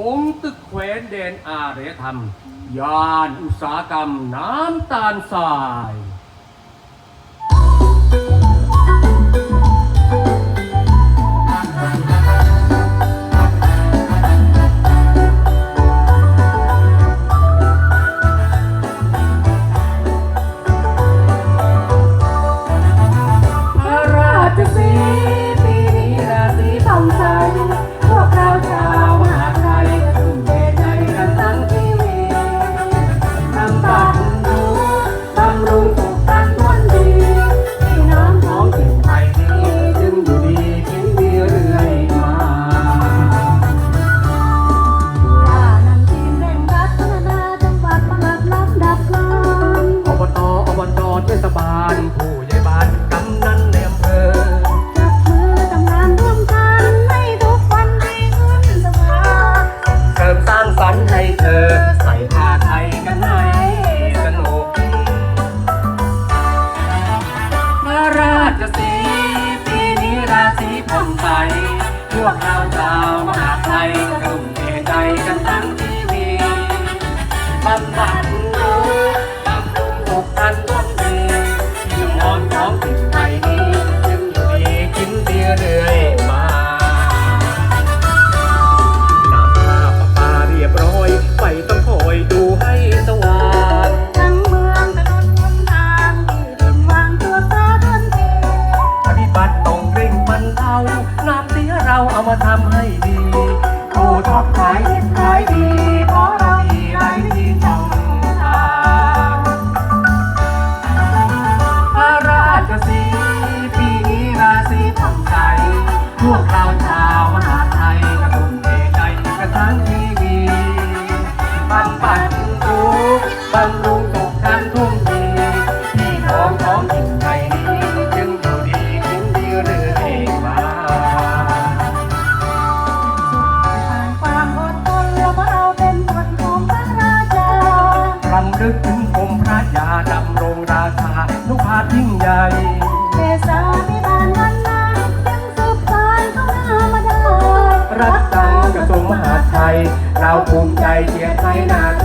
องตึกแขวนแดนอารยธรรม ยานอุตสาหกรรมน้ำตาลทราย ใส พวกเราชาวมหาไทยกลุ่มเทใจกันทั้งที่มีบำบัด นึกถึงผมพระยาดำรงราชานุภาพยิ่งใหญ่เมษาพิบาลวันนายังสืบสานเข้าหน้ามาได้รัฐตังกระทรวงมหาดไทย เราภูมิใจเชียร์ไทยนาท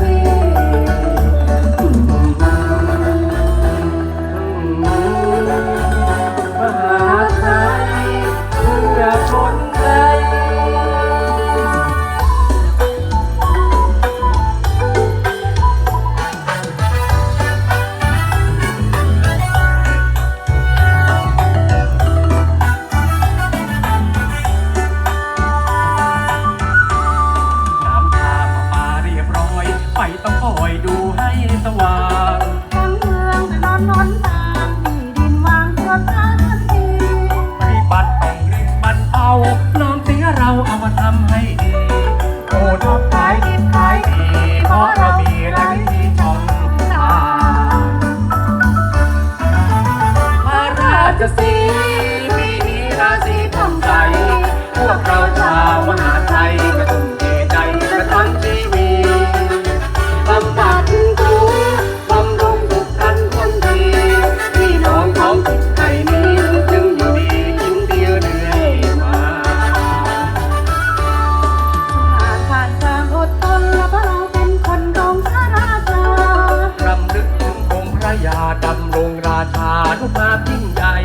นุภาพยิ่งใหญ่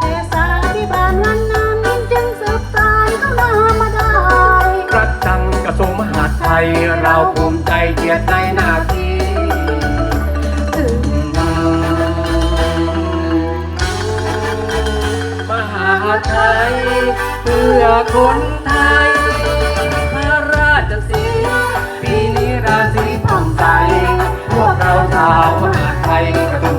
แต่สาธิบาลนั้นนานนจึงสืบสายก็นามามาได้กระฐจังกระทรงมหาดไทย เราภูมิใจเกียรติในหน้าที่มหาไทย เพื่อคนไทยพระราชสีปีนี้ราศีผ่องใสพวกเราชาวมหาไทยกระตุ้